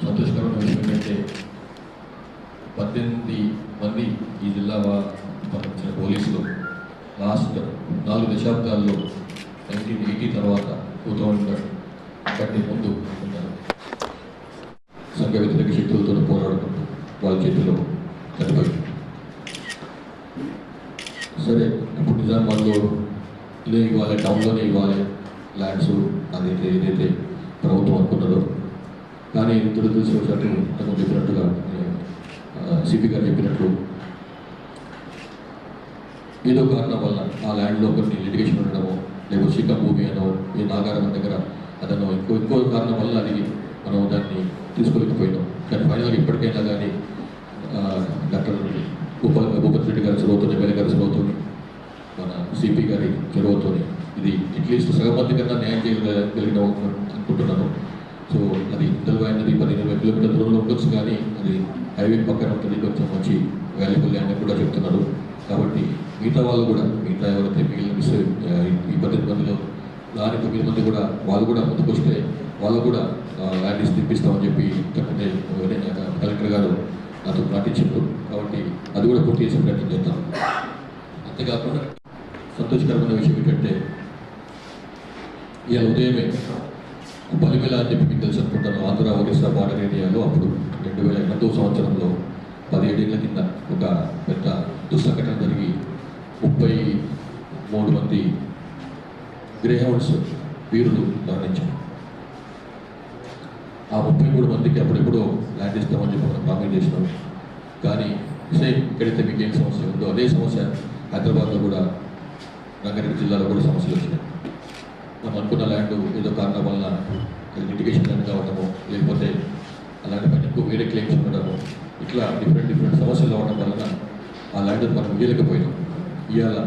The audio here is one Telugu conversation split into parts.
సంతోషకరమైన విషయం ఏంటంటే పద్దెనిమిది మంది ఈ జిల్లా పంపించిన పోలీసులు లాస్ట్ నాలుగు దశాబ్దాల్లో నైన్టీన్ ఎయిటీ తర్వాత టూ థౌజండ్ కంటే ముందు ఉన్నారు. సంఘ వ్యతిరేక శక్తులతో పోరాడుకుంటూ వాళ్ళ చేతిలో చనిపోయింది సరే ఇప్పుడు నిజామాబాద్లో ఇదే ఇవ్వాలి టౌన్లోనే ఇవ్వాలి ల్యాండ్స్ అదైతే ఏదైతే ప్రభుత్వం అనుకున్నదో కానీ దురదృష్టవశాత్తు తను చెప్పినట్టుగా సిపి గారు చెప్పినట్లు ఏదో కారణం వల్ల ఆ ల్యాండ్లో కొన్ని లిటిగేషన్ ఉండడము లేకపోతే శిఖ భూమి అనో ఈ నాగారం దగ్గర అతను ఇంకో ఇంకో కారణం వల్ల అది మనం దాన్ని తీసుకోలేకపోయినాం. కానీ ఫైనల్గా ఇప్పటికైనా కానీ డాక్టర్ భూప భూపతి రెడ్డి గారి చొరవతో ఎమ్మెల్యే గారి చొరవతో మన సిపి గారి చొరవతో ఇది అట్లీస్ట్ సగం మంది కన్నా న్యాయం చేయగలిగిన అనుకుంటున్నాను. సో అది ఇద్దరు అయినది పదిహేను ఇరవై కిలోమీటర్ల దూరంలో ఉండొచ్చు కానీ అది హైవే పక్కన ఉంటుంది. కొంచెం మంచి వాల్యుబుల్ ల్యాండ్ అని కూడా చెప్తున్నారు. కాబట్టి మిగతా వాళ్ళు కూడా మిగతా ఎవరైతే మిగిలిన మిస్ ఈ పద్దెనిమిది మందిలో దాని తొమ్మిది మంది కూడా వాళ్ళు కూడా ముందుకొస్తే వాళ్ళు కూడా ల్యాండ్ తెప్పిస్తామని చెప్పి తక్కువ కలెక్టర్ గారు నాతో పాటించారు కాబట్టి అది కూడా పూర్తి చేసే ప్రయత్నం చేద్దాం. అంతేకాకుండా సంతోషకరమైన విషయం ఏంటంటే ఇవాళ ఉదయమే బలిమెల అని చెప్పి మీకు తెలిసి అనుకుంటాను ఆంధ్ర ఒరిస్సా బార్డర్ ఏరియాలో అప్పుడు రెండు వేల ఎనిమిదో సంవత్సరంలో పదిహేడేళ్ళ కింద ఒక పెద్ద దుస్సంఘటన జరిగి ముప్పై మూడు మంది గ్రేహౌండ్స్ వీరులు మరణించారు. ఆ ముప్పై మూడు మందికి అప్పుడెప్పుడో ల్యాండ్ ఇస్తామని చెప్పి మనం కామెంట్ చేసినాం. కానీ సేమ్ ఎక్కడైతే మీకు ఏం సమస్య ఉందో అదే సమస్య హైదరాబాద్లో కూడా రంగారెడ్డి జిల్లాలో కూడా సమస్యలు వచ్చినాయి. మనం అనుకున్న ల్యాండ్ ఏదో కారణం వలన లిటిగేషన్ ల్యాండ్ కావడము లేకపోతే అలాంటి పని ఎక్కువ వేరే క్లెయిమ్స్ ఉండడము ఇట్లా డిఫరెంట్ డిఫరెంట్ సమస్యలు అవడం వలన ఆ ల్యాండ్ మనం ఇవ్వలేకపోయినాం ఇవాళ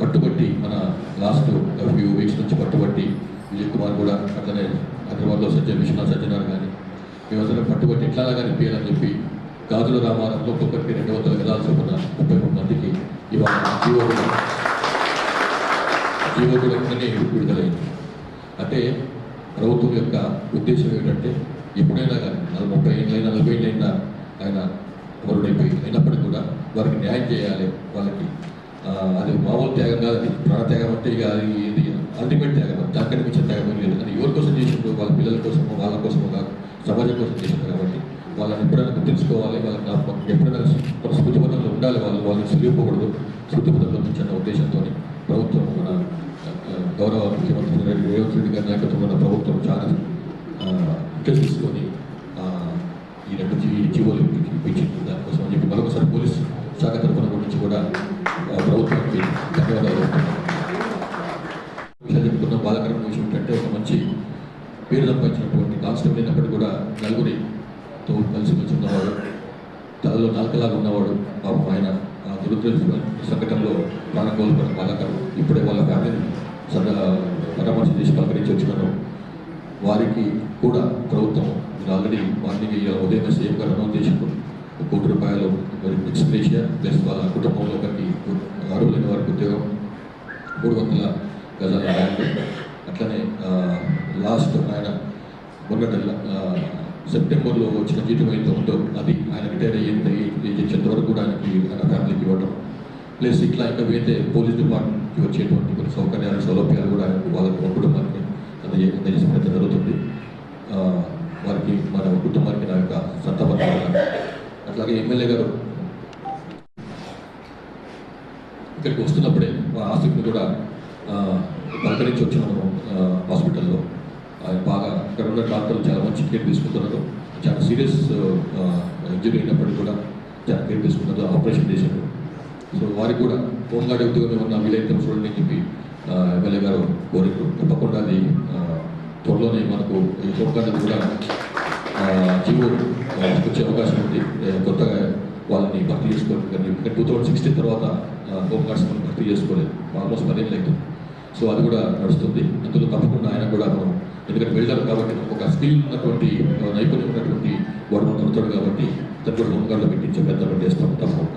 పట్టుబట్టి మన లాస్ట్ ఫ్యూ వీక్స్ నుంచి పట్టుబట్టి విజయ్ కుమార్ కూడా అట్లనే హైదరాబాద్లో సజ్జ విశ్వనాథ్ సజ్జనార్ కానీ మేమందరం పట్టుబట్టి ఎట్లా కానీ ఇప్పించాలని చెప్పి గాజుల రామారంలో ఒక్కొక్కరికి రెండు వందల గదాలు చొప్పున ముప్పై మూడు మందికి ఇవాళ జీవో కూడా జీవో కూడా విడుదలైంది. అంటే ప్రభుత్వం యొక్క ఉద్దేశం ఏంటంటే ఎప్పుడైనా కానీ నలభై ముప్పై ఏళ్ళైనా నలభై ఏళ్ళైనా ఆయన వరుడైపోయి అయినప్పటికీ కూడా వారికి న్యాయం చేయాలి. వాళ్ళకి అది మామూలు త్యాగం కాదు అది ప్రాణత్యాగం అంటే ఇక అది ఇది అల్టిమేట్ త్యాగం దానికంటే మించిన త్యాగం లేదు. అది ఎవరి కోసం చేసిండ్రు వాళ్ళ పిల్లల కోసమో వాళ్ళ కోసమో కాదు సమాజం కోసం చేసినారు కాబట్టి వాళ్ళని ఎప్పుడైనా గుర్తించుకోవాలి వాళ్ళకి ఎప్పుడైనా మన స్మృతిపథంలో ఉండాలి వాళ్ళు వాళ్ళని సరిపోకూడదు స్మృతిపథంలో నుంచి ఉద్దేశంతో ప్రభుత్వం మన గౌరవ ముఖ్యమంత్రి రెడ్డి రేవంత్ రెడ్డి గారి నాయకత్వం ఉన్న ప్రభుత్వం చాలా ఇంట్రెస్ట్ తీసుకొని ఈ రెండు జీవోలు ఇప్పించింది. దానికోసం అని చెప్పి మరొకసారి పోలీస్ శాఖ తరఫున గురించి కూడా ప్రభుత్వానికి ధన్యవాదాలు విషయాలు చెప్పుకున్న బాధాకరమైన విషయం ఏంటంటే ఒక మంచి పేరు సంపాదించినటువంటి కానిస్టేబుల్ అయినప్పటికీ కూడా నలుగురితో కలిసి కలిసి ఉన్నవాడు తలలో నాలుకలాగా ఉన్నవాడు పాపం ఆయన ఆ సంఘటనలో ప్రాణం కోల్పోయిన బాధాకరం ఇప్పుడే వాళ్ళ ఫ్యామిలీని సదా పరామర్శ చేసి పలకరించి వచ్చినాను వారికి కూడా ప్రభుత్వం ఇది ఆల్రెడీ మార్నింగ్ ఉదయం సీఎం గారు అనౌన్స్ చేసిండ్రు. కోటి రూపాయలు మరి ఎక్స్ప్రేషియా ప్లస్ వాళ్ళ కుటుంబంలో ఒకరికి అర్హులైన వారికి ఉద్యోగం మూడు వందల గజాల ల్యాండ్ అట్లనే లాస్ట్ ఆయన మొన్నటి సెప్టెంబర్లో వచ్చిన జీతం అయితే ఉందో అది ఆయన రిటైర్ అయ్యేంత ఏజ్ వచ్చేంత వరకు ఫ్యామిలీకి ఇవ్వడం ప్లస్ ఇట్లా ఇంకా వేరే పోలీస్ డిపార్ట్మెంట్కి వచ్చేటువంటి కొన్ని సౌకర్యాలు సౌలభ్యాలు కూడా వాళ్ళకి కుటుంబానికి అందజే ప్రయత్నం జరుగుతుంది. వారికి మన కుటుంబానికి నా యొక్క సంతాపం అట్లాగే ఎమ్మెల్యే గారు ఇక్కడికి వస్తున్నప్పుడే మా ఆసక్తిని కూడా పలకరించి వచ్చినాము హాస్పిటల్లో. బాగా ఇక్కడ ఉన్న డాక్టర్లు చాలా మంచి కేర్ తీసుకుంటున్నారు. చాలా సీరియస్ ఇంజరీ అయినప్పటికీ కూడా చాలా తీసుకున్నారు ఆపరేషన్ చేశారు సో వారికి కూడా హోంగార్డ్ ఉద్యోగంలో ఉన్న వీలైతే చూడండి అని చెప్పి ఎమ్మెల్యే గారు కోరికలు తప్పకుండా అది త్వరలోనే మనకు ఈ హోంగార్డ్ కూడా ఆ, జీవో వచ్చే అవకాశం ఉంది. కొత్తగా వాళ్ళని భర్తీ చేసుకోవాలి ఎందుకంటే టూ థౌజండ్ సిక్స్టీన్ తర్వాత హోమ్ గార్డ్స్ మనం భర్తీ చేసుకోలేదు. ఆల్మోస్ట్ పదేళ్ళు అవుతుంది. సో అది కూడా నడుస్తుంది. అందులో తప్పకుండా ఆయన కూడా మనం ఎందుకంటే వెళ్తారు కాబట్టి ఒక స్కిల్ ఉన్నటువంటి నైపుణ్యం ఉన్నటువంటి వాడు మనం దొరుకుతాడు కాబట్టి అతను కూడా హోమ్ పెట్టించే పెద్ద చేస్తాం. తప్పకుండా.